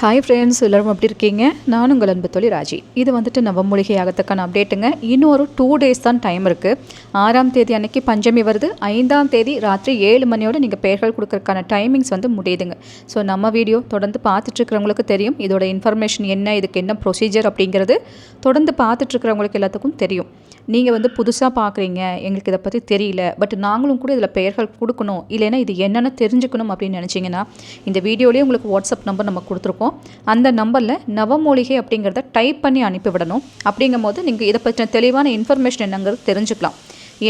Hi friends எல்லோரும் எப்படி இருக்கீங்க? நான் உங்கள் அன்பு தொழில் ராஜி. இது வந்துட்டு நவமூலிகை ஆகத்துக்கான அப்டேட்டுங்க இன்னும் ஒரு டூ டேஸ் தான் டைம் இருக்குது ஆறாம் தேதி அன்னைக்கு பஞ்சமி வருது. ஐந்தாம் தேதி ராத்திரி ஏழு மணியோட நீங்கள் பெயர்கள் கொடுக்கறதுக்கான டைமிங்ஸ் வந்து முடியுதுங்க. ஸோ நம்ம வீடியோ தொடர்ந்து பார்த்துட்ருக்கிறவங்களுக்கு தெரியும். இதோட இன்ஃபர்மேஷன் என்ன இதுக்கு என்ன ப்ரொசீஜர் அப்படிங்கிறது. தொடர்ந்து பார்த்துட்ருக்கிறவங்களுக்கு எல்லாத்துக்கும் தெரியும். நீங்கள் வந்து புதுசாக பார்க்குறீங்க எங்களுக்கு இதை பற்றி தெரியல பட் நாங்களும் கூட இதில் பெயர்கள் கொடுக்கணும் இல்லைன்னா இது என்னென்னு தெரிஞ்சுக்கணும் அப்படின்னு நினச்சிங்கன்னா இந்த வீடியோலேயே உங்களுக்கு வாட்ஸ்அப் நம்பர் நம்ம கொடுத்துருக்கோம். அந்த நம்பரில் நவமூலிகை அப்படிங்கிறத டைப் பண்ணி அனுப்பிவிடணும். அப்படிங்கும் போது நீங்கள் இதை பற்றின தெளிவான இன்ஃபர்மேஷன் என்னங்கிறது தெரிஞ்சுக்கலாம்.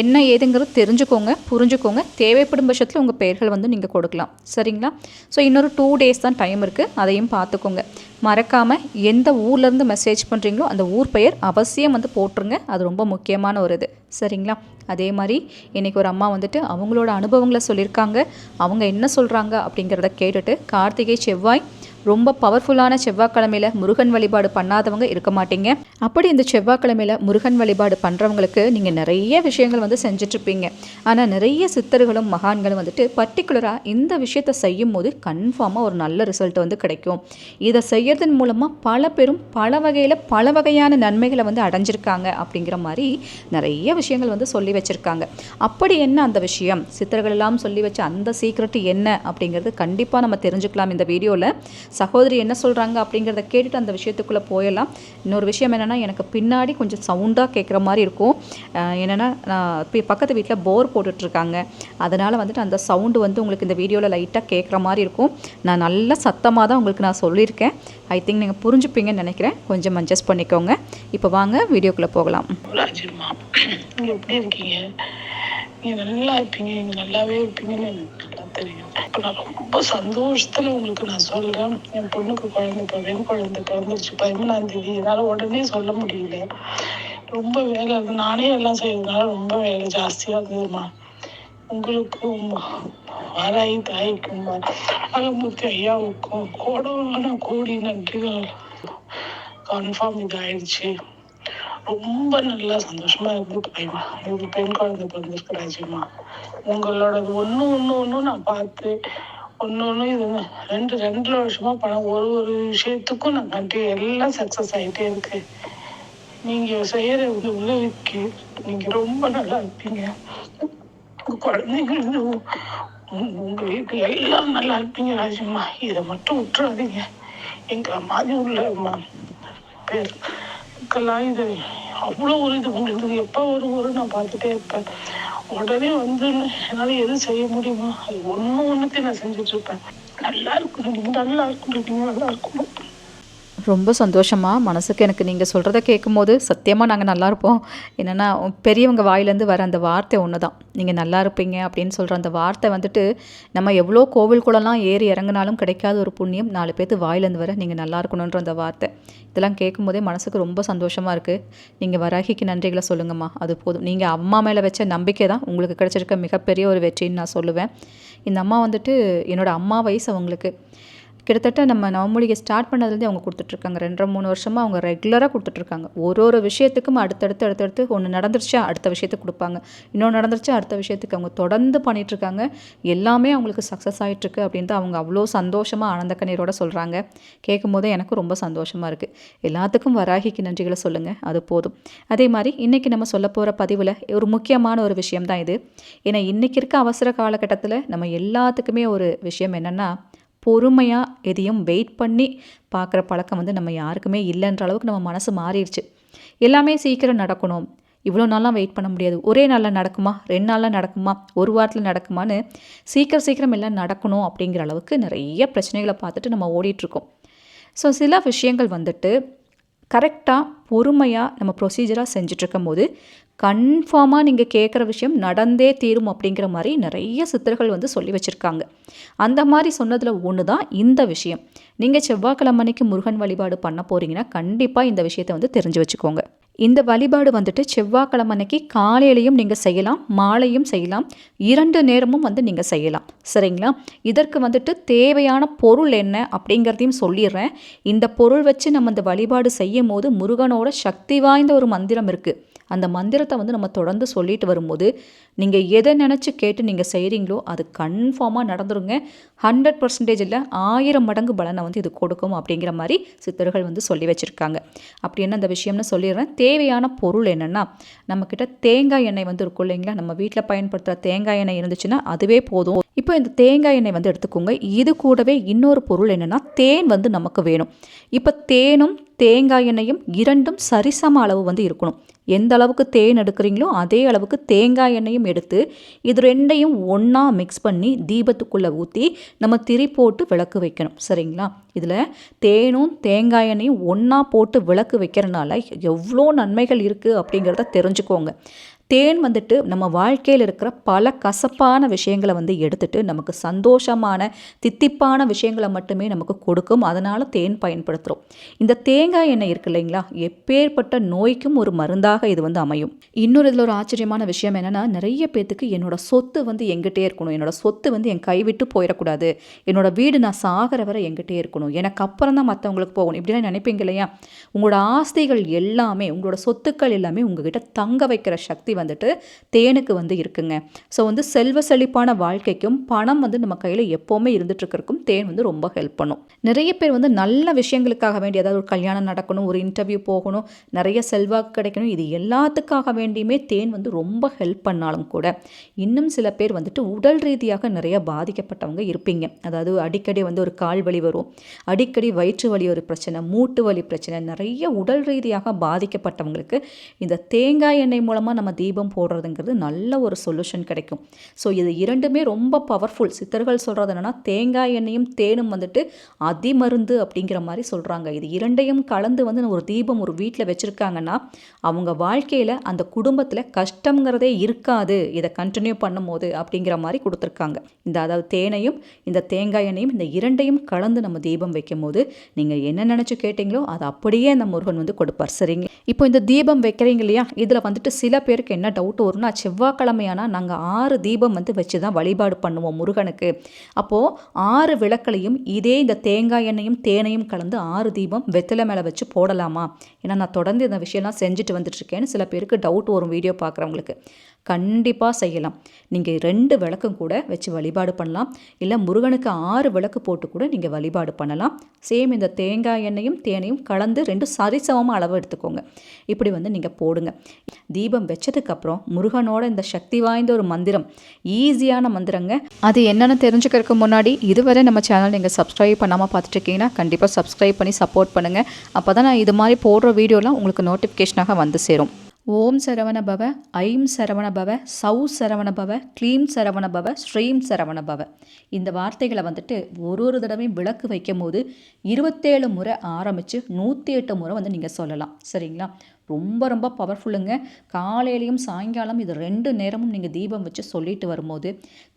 என்ன ஏதுங்கிறது தெரிஞ்சுக்கோங்க புரிஞ்சுக்கோங்க. தேவைப்படும் பட்சத்தில் உங்கள் பெயர்கள் வந்து நீங்கள் கொடுக்கலாம். சரிங்களா? ஸோ இன்னொரு டூ டேஸ் தான் டைம் இருக்குது அதையும் பார்த்துக்கோங்க. மறக்காமல் எந்த ஊர்லேருந்து மெசேஜ் பண்ணுறீங்களோ அந்த ஊர் பெயர் அவசியம் வந்து போட்டுருங்க. அது ரொம்ப முக்கியமான ஒரு இது. சரிங்களா? அதே மாதிரி இன்றைக்கி ஒரு அம்மா வந்துட்டு அவங்களோட அனுபவங்களை சொல்லியிருக்காங்க. அவங்க என்ன சொல்கிறாங்க அப்படிங்கிறத கேட்டுட்டு கார்த்திகை செவ்வாய் ரொம்ப பவர்ஃபுல்லான செவ்வாய்க்கிழமையில் முருகன் வழிபாடு பண்ணாதவங்க இருக்க மாட்டீங்க. அப்படி இந்த செவ்வாய்க்கிழமையில் முருகன் வழிபாடு பண்ணுறவங்களுக்கு நீங்கள் நிறைய விஷயங்கள் வந்து செஞ்சிட்ருப்பீங்க. ஆனால் நிறைய சித்தர்களும் மகான்களும் வந்துட்டு பர்டிகுலராக இந்த விஷயத்தை செய்யும் போது கன்ஃபார்மாக ஒரு நல்ல ரிசல்ட் வந்து கிடைக்கும். இதை செய்யறதன் மூலமாக பல பேரும் பல வகையில் பல வகையான நன்மைகளை வந்து அடைஞ்சிருக்காங்க அப்படிங்கிற மாதிரி நிறைய விஷயங்கள் வந்து சொல்லி வச்சுருக்காங்க. அப்படி என்ன அந்த விஷயம்? சித்தர்கள் எல்லாம் சொல்லி வச்ச அந்த சீக்ரெட் என்ன அப்படிங்கிறது கண்டிப்பாக நம்ம தெரிஞ்சுக்கலாம் இந்த வீடியோவில் சகோதரி என்ன சொல்கிறாங்க அப்படிங்கிறத கேட்டுட்டு அந்த விஷயத்துக்குள்ளே போயிடலாம். இன்னொரு விஷயம் என்னென்னா எனக்கு பின்னாடி கொஞ்சம் சவுண்டாக கேட்குற மாதிரி இருக்கும். என்னென்னா நான் பக்கத்து வீட்டில் போர் போட்டுட்ருக்காங்க. அதனால் வந்துட்டு அந்த சவுண்டு வந்து உங்களுக்கு இந்த வீடியோவில் லைட்டாக கேட்குற மாதிரி இருக்கும். நான் நல்ல சத்தமாக தான் உங்களுக்கு நான் சொல்லியிருக்கேன். ஐ திங்க் நீங்கள் புரிஞ்சுப்பீங்கன்னு நினைக்கிறேன். கொஞ்சம் அட்ஜஸ்ட் பண்ணிக்கோங்க. இப்போ வாங்க வீடியோக்குள்ளே போகலாம். நீங்கள் இருக்கீங்க? நீங்கள் நல்லா இருப்பீங்க. நீங்கள் நல்லாவே இருப்பீங்கன்னு தெரியும் இப்போ நான் ரொம்ப சந்தோஷத்தில் உங்களுக்கு நான் சொல்கிறேன் என் பொண்ணுக்கு குழந்தை இப்போ பெண் குழந்தை பிறந்துச்சு பதிமூணாம் தேதி என்னால் உடனே சொல்ல முடியல. ரொம்ப வேலை இருக்கு. நானே எல்லாம் செய்யறதுனால ரொம்ப வேலை ஜாஸ்தியாக இருந்ததுமா உங்களுக்கும் வாராயி தாய்க்கும் அகமூர்த்தி ஐயாவுக்கும் கோடான கோடி நன்றிகள். கன்ஃபார்ம் இதாயிடுச்சு. ரொம்ப நல்லா சந்தோஷமா இருந்து பையன் இது பெண் குழந்தை பிறந்திருக்கு ராஜிமா உங்களோட ஒன்று ஒன்று ஒன்றும் நான் பார்த்து ஒன்று ஒன்று இது ரெண்டு ரெண்டு வருஷமா பணம் ஒரு ஒரு விஷயத்துக்கும் நான் கண்டி எல்லாம் சக்ஸஸ் ஆகிட்டே இருக்கு. நீங்கள் செய்கிற உதவிக்கு நீங்கள் ரொம்ப நல்லா இருப்பீங்க. உங்க உங்கள் உங்க எல்லாம் நல்லா இருப்பீங்க ராஜம்மா. இதை மட்டும் விட்டுறாதீங்க. எங்களை மாதிரி உள்ள பேருக்கெல்லாம் இது அவ்வளோ ஒரு இது உங்களுக்கு எப்போ ஒரு ஒரு நான் பார்த்துட்டே இருப்பேன். உடனே வந்து என்னால் எதுவும் செய்ய முடியுமா? அது ஒன்று ஒன்றுத்தையும் நான் செஞ்சுட்டு இருப்பேன். நல்லா இருக்கணும். நீங்கள் நல்லா இருக்கணும். நீங்கள் நல்லா இருக்கணும். ரொம்ப சந்தோஷமாக மனசுக்கு எனக்கு நீங்கள் சொல்கிறத கேட்கும்போது சத்தியமாக நாங்கள் நல்லா இருப்போம். என்னென்னா பெரியவங்க வாயிலேருந்து வர அந்த வார்த்தை ஒன்று தான் நீங்கள் நல்லா இருப்பீங்க அப்படின்னு சொல்கிற அந்த வார்த்தை வந்துட்டு நம்ம எவ்வளோ கோவில் கூடலாம் ஏறி இறங்கினாலும் கிடைக்காத ஒரு புண்ணியம் நாலு பேர்த்து வாயிலேருந்து வர நீங்கள் நல்லா இருக்கணுன்ற அந்த வார்த்தை. இதெல்லாம் கேட்கும்போதே மனசுக்கு ரொம்ப சந்தோஷமாக இருக்குது நீங்கள் வராகிக்கு நன்றிகளை சொல்லுங்கம்மா. அது போதும். நீங்கள் அம்மா மேலே வச்ச நம்பிக்கை தான் உங்களுக்கு கிடச்சிருக்க மிகப்பெரிய ஒரு வெற்றின்னு நான் சொல்லுவேன். இந்த அம்மா வந்துட்டு என்னோடய அம்மா வயசு அவங்களுக்கு. கிட்டத்தட்ட நம்ம நவமொழிகை ஸ்டார்ட் பண்ணதுலேருந்து அவங்க கொடுத்துட்ருக்காங்க. ரெண்டரை மூணு வருஷமாக அவங்க ரெகுலராக கொடுத்துட்ருக்காங்க. ஒரு ஒரு விஷயத்துக்கும் அடுத்தடுத்து அடுத்தடுத்து ஒன்று நடந்துருச்சா அடுத்த விஷயத்துக்கு கொடுப்பாங்க. இன்னொன்று நடந்துருச்சா அடுத்த விஷயத்துக்கு அவங்க தொடர்ந்து பண்ணிகிட்ருக்காங்க எல்லாமே அவங்களுக்கு சக்ஸஸ் ஆகிட்டுருக்கு அப்படின்ட்டு அவங்க அவ்வளோ சந்தோஷமாக ஆனந்த கண்ணீரோட சொல்கிறாங்க கேட்கும் போதே எனக்கு ரொம்ப சந்தோஷமாக இருக்குது எல்லாத்துக்கும் வராகிக்கு நன்றிகளை சொல்லுங்கள் அது போதும். அதே மாதிரி இன்றைக்கி நம்ம சொல்ல போகிற பதிவில் ஒரு முக்கியமான ஒரு விஷயம் தான் இது. ஏன்னா இன்றைக்கி இருக்க அவசர காலகட்டத்தில் நம்ம எல்லாத்துக்குமே ஒரு விஷயம் என்னென்னா பொறுமையாக எதையும் வெயிட் பண்ணி பார்க்குற பழக்கம் வந்து நம்ம யாருக்குமே இல்லைன்ற அளவுக்கு நம்ம மனசு மாறிடுச்சு. எல்லாமே சீக்கிரம் நடக்கணும். இவ்வளோ நாளாக வெயிட் பண்ண முடியாது. ஒரே நாளில் நடக்குமா? ரெண்டு நாளில் நடக்குமா? ஒரு வாரத்தில் நடக்குமான்னு சீக்கிரம் சீக்கிரம் எல்லாம் நடக்கணும் அப்படிங்கிற அளவுக்கு நிறைய பிரச்சனைகளை பார்த்துட்டு நம்ம ஓடிட்டுருக்கோம் ஸோ சில விஷயங்கள் வந்துட்டு கரெக்டாக பொறுமையாக நம்ம ப்ரொசீஜராக செஞ்சிட்ருக்கும் போது கன்ஃபார்மாக நீங்கள் கேட்குற விஷயம் நடந்தே தீரும் அப்படிங்கிற மாதிரி நிறைய சித்தர்கள் வந்து சொல்லி வச்சுருக்காங்க. அந்த மாதிரி சொன்னதில் ஒன்று தான் இந்த விஷயம். நீங்கள் செவ்வாய்க்கிழமனைக்கு முருகன் வழிபாடு பண்ண போகிறீங்கன்னா கண்டிப்பாக இந்த விஷயத்தை வந்து தெரிஞ்சு வச்சுக்கோங்க. இந்த வழிபாடு வந்துட்டு செவ்வாய்க்கிழமனைக்கு காலையிலையும் நீங்கள் செய்யலாம் மாலையும் செய்யலாம் இரண்டு நேரமும் வந்து நீங்கள் செய்யலாம். சரிங்களா? இதற்கு வந்துட்டு தேவையான பொருள் என்ன அப்படிங்கிறதையும் சொல்லிடுறேன். இந்த பொருள் வச்சு நம்ம இந்த வழிபாடு செய்யும் போது முருகனோட சக்தி வாய்ந்த ஒரு மந்திரம் இருக்குது அந்த மந்திரத்தை வந்து நம்ம தொடர்ந்து சொல்லிட்டு வரும்போது நீங்கள் எதை நினச்சி கேட்டு நீங்கள் செய்கிறீங்களோ அது கன்ஃபார்மாக நடந்துருங்க. ஹண்ட்ரட் பர்சன்டேஜ் இல்லை ஆயிரம் மடங்கு பலனை வந்து இது கொடுக்கும் அப்படிங்கிற மாதிரி சித்தர்கள் வந்து சொல்லி வச்சுருக்காங்க. அப்படி என்ன அந்த விஷயம்னு சொல்லிடுறேன். தேவையான பொருள் என்னென்னா நம்மக்கிட்ட தேங்காய் எண்ணெய் வந்து இருக்கும் இல்லைங்களா? நம்ம வீட்டில் பயன்படுத்துகிற தேங்காய் எண்ணெய் இருந்துச்சுன்னா அதுவே போதும். இப்போ இந்த தேங்காய் எண்ணெய் வந்து எடுத்துக்கோங்க. இது கூடவே இன்னொரு பொருள் என்னென்னா தேன் வந்து நமக்கு வேணும். இப்போ தேனும் தேங்காய் எண்ணெயும் இரண்டும் சரிசம அளவு வந்து இருக்கணும். எந்த அளவுக்கு தேன் எடுக்கிறீங்களோ அதே அளவுக்கு தேங்காய் எண்ணெயும் எடுத்து இது ரெண்டையும் ஒன்றா மிக்ஸ் பண்ணி தீபத்துக்குள்ளே ஊற்றி நம்ம திரி போட்டு விளக்கு வைக்கணும். சரிங்களா? இதில் தேனும் தேங்காய் எண்ணெயும் ஒன்றா போட்டு விளக்கு வைக்கிறனால எவ்வளோ நன்மைகள் இருக்குது அப்படிங்கிறத தெரிஞ்சுக்கோங்க. தேன் வந்துட்டு நம்ம வாழ்க்கையில் இருக்கிற பல கசப்பான விஷயங்களை வந்து எடுத்துட்டு நமக்கு சந்தோஷமான தித்திப்பான விஷயங்களை மட்டுமே நமக்கு கொடுக்கும். அதனால் தேன் பயன்படுத்துகிறோம் இந்த தேங்காய் எண்ணெய் இருக்கு இல்லைங்களா? எப்பேற்பட்ட நோய்க்கும் ஒரு மருந்தாக இது வந்து அமையும். இன்னொரு இதில் ஒரு ஆச்சரியமான விஷயம் என்னென்னா நிறைய பேத்துக்கு என்னோட சொத்து வந்து எங்கிட்டே இருக்கணும். என்னோட சொத்து வந்து என் கைவிட்டு போயிடக்கூடாது. என்னோட வீடு நான் சாகிற வரை எங்கிட்டே இருக்கணும். எனக்கு அப்புறம் தான் மற்றவங்களுக்கு போகணும். இப்படிலாம் நினைப்பீங்க இல்லையா? உங்களோட ஆஸ்திகள் எல்லாமே உங்களோட சொத்துக்கள் எல்லாமே உங்ககிட்ட தங்க வைக்கிற சக்தி வந்துட்டு தேனுக்கு வந்து இருக்குங்க. ஸோ வந்து செல்வ செழிப்பான வாழ்க்கைக்கும் பணம் வந்து நம்ம கையில் எப்போவுமே இருந்துட்டுருக்கிறதுக்கும் தேன் வந்து ரொம்ப ஹெல்ப் பண்ணும். நிறைய பேர் வந்து நல்ல விஷயங்களுக்காக வேண்டி அதாவது ஒரு கல்யாணம் நடக்கணும் ஒரு இன்டர்வியூ போகணும் நிறைய செல்வாக்கு கிடைக்கணும் இது எல்லாத்துக்காக வேண்டியுமே தேன் வந்து ரொம்ப ஹெல்ப் பண்ணாலும் கூட இன்னும் சில பேர் வந்துட்டு உடல் ரீதியாக நிறைய பாதிக்கப்பட்டவங்க இருப்பீங்க. அதாவது அடிக்கடி வந்து ஒரு கால் வலி வரும் அடிக்கடி வயிற்று வலி ஒரு பிரச்சனை மூட்டு வலி பிரச்சனை நிறைய உடல் ரீதியாக பாதிக்கப்பட்டவங்களுக்கு இந்த தேங்காய் எண்ணெய் மூலமாக நம்ம தீபம் போடுறதுங்கிறது நல்ல ஒரு சொல்யூஷன் கிடைக்கும். ஸோ இது இரண்டுமே ரொம்ப பவர்ஃபுல் சித்தர்கள் சொல்கிறது என்னென்னா தேங்காய் எண்ணெயும் தேனும் வந்துட்டு அதிமருந்து அப்படிங்கிற மாதிரி சொல்கிறாங்க இது இரண்டையும் கலந்து வந்து ஒரு தீபம் ஒரு வீட்டில் வச்சுருக்காங்கன்னா அவங்க வாழ்க்கையில் அந்த குடும்பத்தில் கஷ்டங்கிறதே இருக்காது. இதை கண்டினியூ பண்ணும்போது அப்படிங்கிற மாதிரி கொடுத்துருக்காங்க. இந்த அதாவது தேனையும் இந்த தேங்காய் எண்ணெயும் இந்த இரண்டையும் கலந்து நம்ம தீபம் வைக்கும்போது நீங்கள் என்ன நினச்சி கேட்டிங்களோ அதை அப்படியே அந்த முருகன் வந்து கொடுப்பார். சரிங்க இப்போ இந்த தீபம் வைக்கிறீங்க இல்லையா? இதில் வந்துட்டு சில பேருக்கு என்ன டவுட் வரும்னா செவ்வாய்க்கிழமையானா நாங்கள் ஆறு தீபம் வந்து வச்சு தான் வழிபாடு பண்ணுவோம் முருகனுக்கு. அப்போது ஆறு விளக்களையும் இதே இந்த தேங்காய் எண்ணெயும் தேனையும் கலந்து ஆறு தீபம் வெத்தலை மேலே வச்சு போடலாமா? ஏன்னா நான் தொடர்ந்து இந்த விஷயம்லாம் செஞ்சுட்டு வந்துட்டுருக்கேன்னு சில பேருக்கு டவுட் வரும் வீடியோ பார்க்குறவங்களுக்கு. கண்டிப்பாக செய்யலாம். நீங்கள் ரெண்டு விளக்கும் கூட வச்சு வழிபாடு பண்ணலாம். இல்லை முருகனுக்கு ஆறு விளக்கு போட்டு கூட நீங்கள் வழிபாடு பண்ணலாம். சேம் இந்த தேங்காய் எண்ணெயும் தேனையும் கலந்து ரெண்டு சரிசமமாக அளவு எடுத்துக்கோங்க. இப்படி வந்து நீங்கள் போடுங்க. தீபம் வச்சதுக்கப்புறம் முருகனோட இந்த சக்தி வாய்ந்த ஒரு மந்திரம் ஈஸியான மந்திரங்க. அது என்னென்னு தெரிஞ்சுக்கிறதுக்கு முன்னாடி இதுவரை நம்ம சேனல் நீங்கள் சப்ஸ்கிரைப் பண்ணாமல் பார்த்துட்ருக்கீங்கன்னா கண்டிப்பாக சப்ஸ்கிரைப் பண்ணி சப்போர்ட் பண்ணுங்கள் அப்போ தான் நான் இது மாதிரி போடுற வீடியோலாம் உங்களுக்கு நோட்டிஃபிகேஷனாக வந்து சேரும். ஓம் சரவண பவ ஐம் சரவண பவ சௌ சரவண பவ க்ளீம் சரவண பவ ஸ்ரீம் சரவண பவ. இந்த வார்த்தைகளை வந்துட்டு ஒரு ஒரு தடவையும் விளக்கு வைக்கும் போது இருபத்தேழு முறை ஆரம்பித்து நூற்றி எட்டு முறை வந்து நீங்கள் சொல்லலாம். சரிங்களா? ரொம்ப ரொம்ப பவர்ஃபுல்லுங்க காலையிலையும் சாயங்காலம் இது ரெண்டு நேரமும் நீங்கள் தீபம் வச்சு சொல்லிட்டு வரும்போது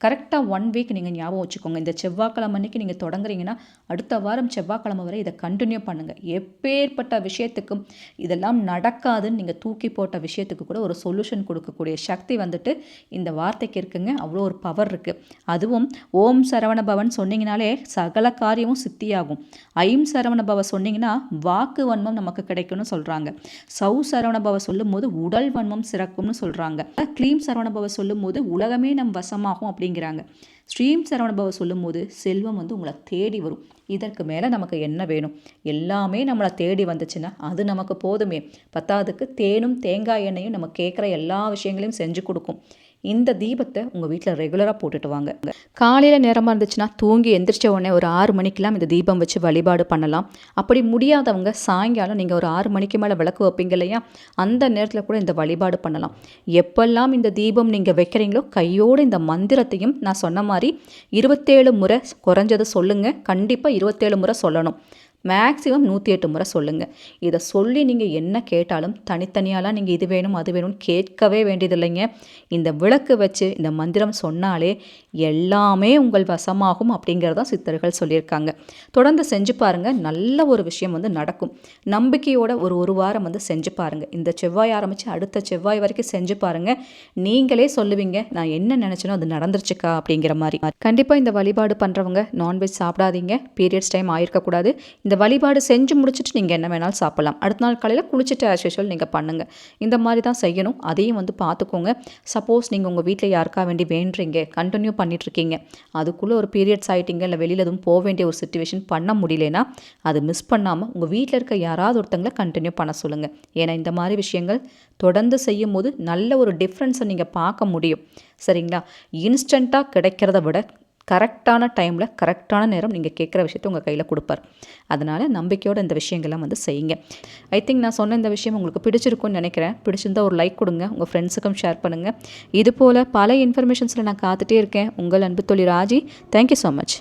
கரெக்டாக ஒன் வீக் நீங்கள் ஞாபகம் வச்சுக்கோங்க. இந்த செவ்வாய்க்கிழமை அன்றைக்கி நீங்கள் தொடங்குறீங்கன்னா அடுத்த வாரம் செவ்வாய்க்கிழமை வரை இதை கண்டினியூ பண்ணுங்கள் எப்பேற்பட்ட விஷயத்துக்கும் இதெல்லாம் நடக்காதுன்னு நீங்கள் தூக்கி போட்ட விஷயத்துக்கு கூட ஒரு சொல்யூஷன் கொடுக்கக்கூடிய சக்தி வந்துட்டு இந்த வார்த்தைக்கு இருக்குங்க. அவ்வளோ ஒரு பவர் இருக்குது அதுவும் ஓம் சரவண பவன் சொன்னீங்கனாலே சகல காரியமும் சித்தியாகும். ஐம் சரவண பவ சொன்னீங்கன்னா வாக்கு வன்மம் நமக்கு கிடைக்கும்னு சொல்கிறாங்க சௌ சரவணபவ சொல்லும்போது உடல் வன்மம் சிறக்கும்னு சொல்கிறாங்க க்ளீம் சரவணபவ சொல்லும்போது உலகமே நம் வசமாகும் அப்படிங்கிறாங்க. ஸ்ரீம் சரவணபவ சொல்லும்போது செல்வம் வந்து உங்களை தேடி வரும். இதற்கு மேலே நமக்கு என்ன வேணும்? எல்லாமே நம்மளை தேடி வந்துச்சுன்னா அது நமக்கு போதுமே. பத்தாவதுக்கு தேனும் தேங்காய் எண்ணெயும் நம்ம கேட்குற எல்லா விஷயங்களையும் செஞ்சு கொடுக்கும். இந்த தீபத்தை உங்கள் வீட்டில் ரெகுலராக போட்டுட்டு வாங்க. காலையில் நேரமாக இருந்துச்சுன்னா தூங்கி எந்திரிச்ச உடனே ஒரு ஆறு மணிக்கெலாம் இந்த தீபம் வச்சு வழிபாடு பண்ணலாம். அப்படி முடியாதவங்க சாயங்காலம் நீங்கள் ஒரு ஆறு மணிக்கு மேலே விளக்கு வைப்பீங்க இல்லையா? அந்த நேரத்தில் கூட இந்த வழிபாடு பண்ணலாம். எப்பெல்லாம் இந்த தீபம் நீங்கள் வைக்கிறீங்களோ கையோடு இந்த மந்திரத்தையும் நான் சொன்ன மாதிரி இருபத்தேழு முறை குறைஞ்சதை சொல்லுங்கள் கண்டிப்பாக இருபத்தேழு முறை சொல்லணும். மேக்ஸிமம் நூற்றி எட்டு முறை சொல்லுங்கள் இதை சொல்லி நீங்கள் என்ன கேட்டாலும் தனித்தனியாலாம் நீங்கள் இது வேணும் அது வேணும்னு கேட்கவே வேண்டியதில்லைங்க. இந்த விளக்கு வச்சு இந்த மந்திரம் சொன்னாலே எல்லாமே உங்கள் வசமாகும் அப்படிங்கிறதான் சித்தர்கள் சொல்லியிருக்காங்க. தொடர்ந்து செஞ்சு பாருங்கள் நல்ல ஒரு விஷயம் வந்து நடக்கும். நம்பிக்கையோட ஒரு ஒரு வாரம் வந்து செஞ்சு பாருங்கள் இந்த செவ்வாய் ஆரம்பித்து அடுத்த செவ்வாய் வரைக்கும் செஞ்சு பாருங்கள் நீங்களே சொல்லுவீங்க நான் என்ன நினச்சனோ அது நடந்துருச்சுக்கா அப்படிங்கிற மாதிரி. கண்டிப்பாக இந்த வழிபாடு பண்ணுறவங்க நான்வெஜ் சாப்பிடாதீங்க. பீரியட்ஸ் டைம் ஆயிருக்கக்கூடாது. இந்த இந்த வழிபாடு செஞ்சு முடிச்சுட்டு நீங்கள் என்ன வேணாலும் சாப்பிடலாம். அடுத்த நாள் காலையில் குளிச்சுட்டு ஆஸ் யூஷுவல் நீங்கள் பண்ணுங்கள் இந்த மாதிரி தான் செய்யணும். அதையும் வந்து பார்த்துக்கோங்க. சப்போஸ் நீங்கள் உங்கள் வீட்டில் யாருக்கா வேண்டி வேண்டுறீங்க கண்டினியூ பண்ணிகிட்ருக்கீங்க அதுக்குள்ளே ஒரு பீரியட்ஸ் ஆகிட்டீங்க இல்லை வெளியில் எதுவும் போக வேண்டிய ஒரு சுச்சுவேஷன் பண்ண முடியலனா அது மிஸ் பண்ணாமல் உங்கள் வீட்டில் இருக்க யாராவது ஒருத்தங்களை கண்டினியூ பண்ண சொல்லுங்கள் ஏன்னா இந்த மாதிரி விஷயங்கள் தொடர்ந்து செய்யும் போது நல்ல ஒரு டிஃப்ரென்ஸை நீங்கள் பார்க்க முடியும். சரிங்களா? இன்ஸ்டண்ட்டாக கிடைக்கிறத விட கரெக்டான டைமில் கரெக்டான நேரம் நீங்கள் கேட்குற விஷயத்தை உங்கள் கையில் கொடுப்பார். அதனால் நம்பிக்கையோடு இந்த விஷயங்கள்லாம் வந்து செய்யுங்க. ஐ திங்க் நான் சொன்ன இந்த விஷயம் உங்களுக்கு பிடிச்சிருக்கும்னு நினைக்கிறேன். பிடிச்சிருந்தா ஒரு லைக் கொடுங்க. உங்கள் ஃப்ரெண்ட்ஸுக்கும் ஷேர் பண்ணுங்கள் இது போல் பல இன்ஃபர்மேஷன்ஸில் நான் காத்துட்டே இருக்கேன். உங்கள் அன்பு தொழில் ராஜி. Thank you so much